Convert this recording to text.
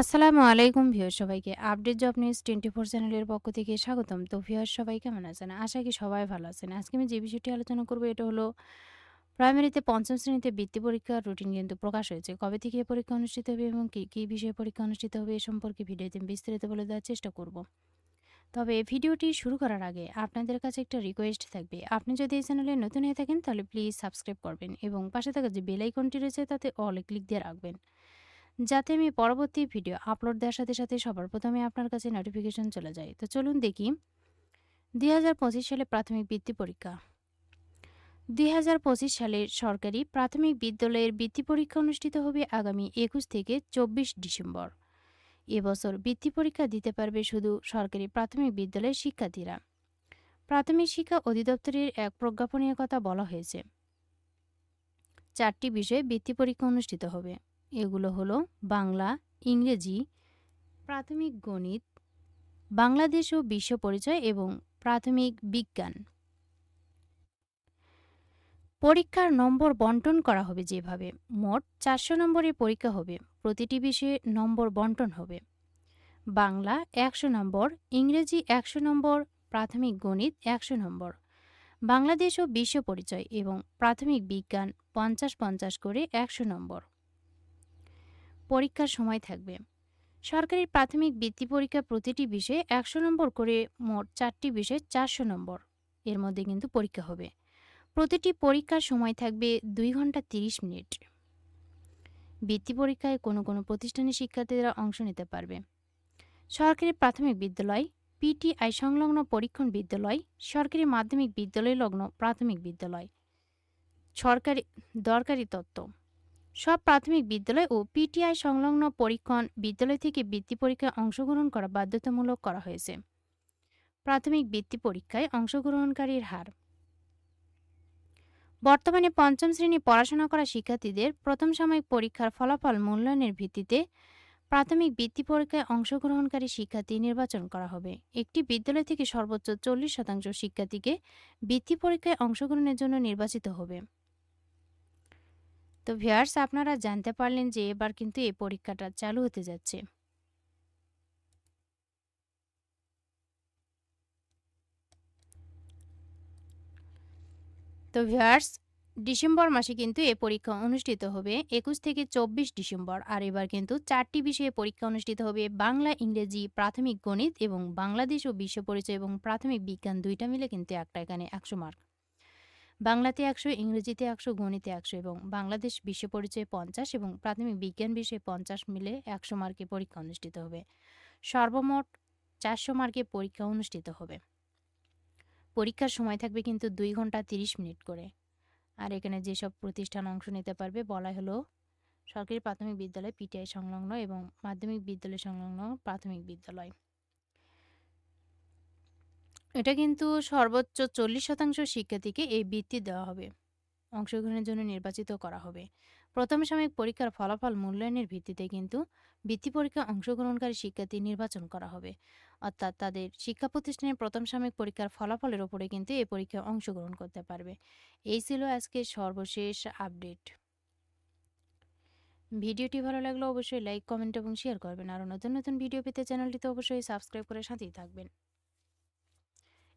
আসসালামু আলাইকুম ভিউয়ার সবাইকে। Update job news twenty four চ্যানেলের পক্ষ থেকে স্বাগতম। তো ভিউয়ার সবাই কেমন আছেন? আশা করি সবাই ভালো আছেন। আজকে আমি যে বিষয়টি আলোচনা করব, এটা হলো প্রাইমারিতে পঞ্চম শ্রেণীতে বৃত্তি পরীক্ষার রুটিন কিন্তু প্রকাশ হয়েছে। কবে থেকে এই পরীক্ষা অনুষ্ঠিত হবে এবং কী কী বিষয়ে পরীক্ষা অনুষ্ঠিত হবে এ সম্পর্কে ভিডিওতে বিস্তারিত বলে দেওয়ার চেষ্টা করব। তবে ভিডিওটি শুরু করার আগে আপনাদের কাছে একটা রিকোয়েস্ট থাকবে। আপনি যদি এই চ্যানেলে নতুন হয়ে থাকেন, তাহলে প্লিজ সাবস্ক্রাইব করবেন এবং পাশে থাকা যে বেল আইকনটি রয়েছে, তাতে অল ক্লিক দিয়ে রাখবেন। যাতে আমি পরবর্তী ভিডিও আপলোড দেওয়ার সাথে সাথে সবার প্রথমে আপনার কাছে নোটিফিকেশন চলে যায়। তো চলুন দেখি। দু হাজার পঁচিশ সালে প্রাথমিক বৃত্তি পরীক্ষা। দুই সালের সরকারি প্রাথমিক বিদ্যালয়ের বৃত্তি পরীক্ষা অনুষ্ঠিত হবে আগামী একুশ থেকে চব্বিশ ডিসেম্বর। এবছর বৃত্তি পরীক্ষা দিতে পারবে শুধু সরকারি প্রাথমিক বিদ্যালয়ের শিক্ষার্থীরা। প্রাথমিক শিক্ষা অধিদপ্তরের এক প্রজ্ঞাপনীয় কথা বলা হয়েছে। চারটি বিষয়ে বৃত্তি পরীক্ষা অনুষ্ঠিত হবে। এগুলো হলো বাংলা, ইংরেজি, প্রাথমিক গণিত, বাংলাদেশ ও বিশ্ব পরিচয় এবং প্রাথমিক বিজ্ঞান। পরীক্ষার নম্বর বন্টন করা হবে যেভাবে। মোট চারশো নম্বরের পরীক্ষা হবে, প্রতিটি বিষয়ে নম্বর বন্টন হবে। বাংলা একশো নম্বর, ইংরেজি একশো নম্বর, প্রাথমিক গণিত একশো নম্বর। বাংলাদেশ ও বিশ্ব পরিচয় এবং প্রাথমিক বিজ্ঞান পঞ্চাশ পঞ্চাশ করে একশো নম্বর। পরীক্ষার সময় থাকবে। সরকারি প্রাথমিক বৃত্তি পরীক্ষা প্রতিটি বিষয়ে একশো নম্বর করে মোট চারটি বিষয়ে চারশো নম্বর। এর মধ্যে কিন্তু পরীক্ষা হবে। প্রতিটি পরীক্ষার সময় থাকবে দুই ঘণ্টা তিরিশ মিনিট। বৃত্তি পরীক্ষায় কোনো কোনো প্রতিষ্ঠানের শিক্ষার্থীরা অংশ নিতে পারবে। সরকারি প্রাথমিক বিদ্যালয়, পিটিআই সংলগ্ন পরীক্ষণ বিদ্যালয়, সরকারি মাধ্যমিক বিদ্যালয় লগ্ন প্রাথমিক বিদ্যালয়। সরকারি দরকারি তত্ত্ব সব প্রাথমিক বিদ্যালয় ও পিটিআই সংলগ্ন পরীক্ষণ বিদ্যালয় থেকে বৃত্তি পরীক্ষায় অংশগ্রহণ করা বাধ্যতামূলক করা হয়েছে। প্রাথমিক বৃত্তি পরীক্ষায় অংশগ্রহণকারীর হার। বর্তমানে পঞ্চম শ্রেণি পড়াশোনা করা শিক্ষার্থীদের প্রথম সাময়িক পরীক্ষার ফলাফল মূল্যায়নের ভিত্তিতে প্রাথমিক বৃত্তি পরীক্ষায় অংশগ্রহণকারী শিক্ষার্থী নির্বাচন করা হবে। একটি বিদ্যালয় থেকে সর্বোচ্চ চল্লিশ শতাংশ শিক্ষার্থীকে বৃত্তি পরীক্ষায় অংশগ্রহণের জন্য নির্বাচিত হবে। তো ভিয়ার্স আপনারা জানতে পারলেন যে এবার কিন্তু এই পরীক্ষাটা চালু হতে যাচ্ছে। তো ভিয়ার্স ডিসেম্বর মাসে কিন্তু এ পরীক্ষা অনুষ্ঠিত হবে একুশ থেকে চব্বিশ ডিসেম্বর। আর এবার কিন্তু চারটি বিষয়ে পরীক্ষা অনুষ্ঠিত হবে বাংলা, ইংরেজি, প্রাথমিক গণিত এবং বাংলাদেশ ও বিশ্ব পরিচয় এবং প্রাথমিক বিজ্ঞান দুইটা মিলে কিন্তু একটা এখানে একশো মার্ক। বাংলাতে একশো, ইংরেজিতে একশো, গণিতে একশো এবং বাংলাদেশ বিশ্ব পরিচয়ে পঞ্চাশ এবং প্রাথমিক বিজ্ঞান বিষয়ে পঞ্চাশ মিলে একশো মার্কে পরীক্ষা অনুষ্ঠিত হবে। সর্বমোট চারশো মার্কে পরীক্ষা অনুষ্ঠিত হবে। পরীক্ষার সময় থাকবে কিন্তু দুই ঘণ্টা তিরিশ মিনিট করে। আর এখানে যেসব প্রতিষ্ঠান অংশ নিতে পারবে বলা হলো সরকারি প্রাথমিক বিদ্যালয়, পিটিআই সংলগ্ন এবং মাধ্যমিক বিদ্যালয় সংলগ্ন প্রাথমিক বিদ্যালয়। এটা কিন্তু সর্বোচ্চ চল্লিশ শতাংশ শিক্ষার্থীকে এই বৃত্তি দেওয়া হবে। অংশগ্রহণের জন্য নির্বাচিত করা হবে। প্রথম সাময়িক পরীক্ষার ফলাফল মূল্যায়নের ভিত্তিতে কিন্তু বৃত্তি পরীক্ষায় অংশগ্রহণকারী শিক্ষার্থী নির্বাচন করা হবে। অর্থাৎ তাদের শিক্ষা প্রতিষ্ঠানের প্রথম সাময়িক পরীক্ষার ফলাফলের ওপরে কিন্তু এই পরীক্ষায় অংশগ্রহণ করতে পারবে। এই ছিল আজকে সর্বশেষ আপডেট। ভিডিওটি ভালো লাগলে অবশ্যই লাইক, কমেন্ট এবং শেয়ার করবেন। আরও নতুন নতুন ভিডিও পেতে চ্যানেলটিতে অবশ্যই সাবস্ক্রাইব করে সাথেই থাকবেন।